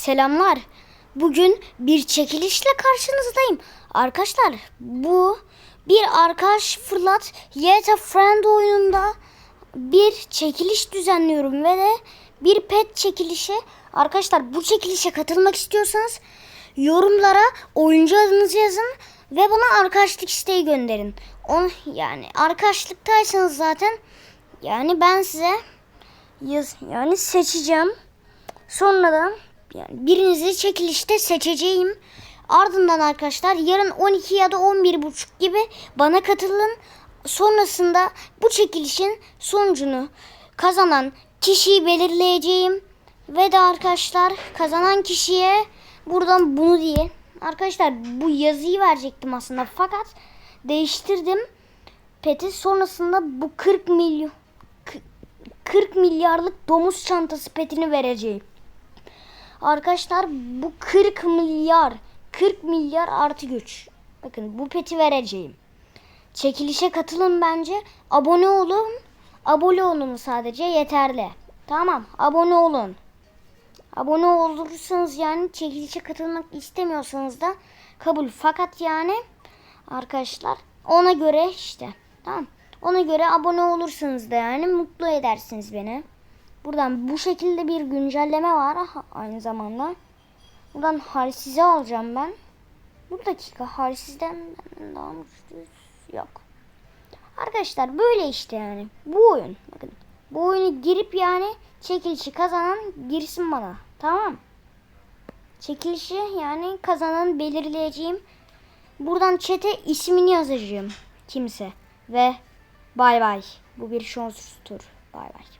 Selamlar. Bugün bir çekilişle karşınızdayım. Arkadaşlar bu bir arkadaş fırlat Yet a Friend oyununda bir çekiliş düzenliyorum ve de bir pet çekilişi. Arkadaşlar bu çekilişe katılmak istiyorsanız yorumlara oyuncu adınızı yazın ve bana arkadaşlık isteği gönderin. On, yani arkadaşlıktaysanız zaten yani ben size yaz, yani seçeceğim. Sonra da yani birinizi çekilişte seçeceğim. Ardından arkadaşlar yarın 12 ya da 11 buçuk gibi bana katılın. Sonrasında bu çekilişin sonucunu kazanan kişiyi belirleyeceğim. Ve de arkadaşlar kazanan kişiye buradan bunu diye. Arkadaşlar bu yazıyı verecektim aslında fakat değiştirdim. Peti sonrasında bu 40 milyon 40 milyarlık domuz çantası petini vereceğim. Arkadaşlar bu 40 milyar 40 milyar artı güç. Bakın bu peti vereceğim. Çekilişe katılın bence. Abone olun. Abone olun sadece yeterli. Tamam abone olun. Abone olursanız yani çekilişe katılmak istemiyorsanız da kabul. Fakat yani arkadaşlar ona göre işte tamam. Ona göre abone olursanız da yani mutlu edersiniz beni. Buradan bu şekilde bir güncelleme var aynı zamanda. Buradan halsizi alacağım ben. Bu dakika halsizden benden daha mı? Yok. Arkadaşlar böyle işte yani. Bu oyun. Bakın. Bu oyunu girip yani çekilişi kazanan girsin bana. Tamam. Çekilişi yani kazanan belirleyeceğim. Buradan çete ismini yazacağım. Kimse. Ve bay bay. Bu bir şonsuz tur. Bay bay.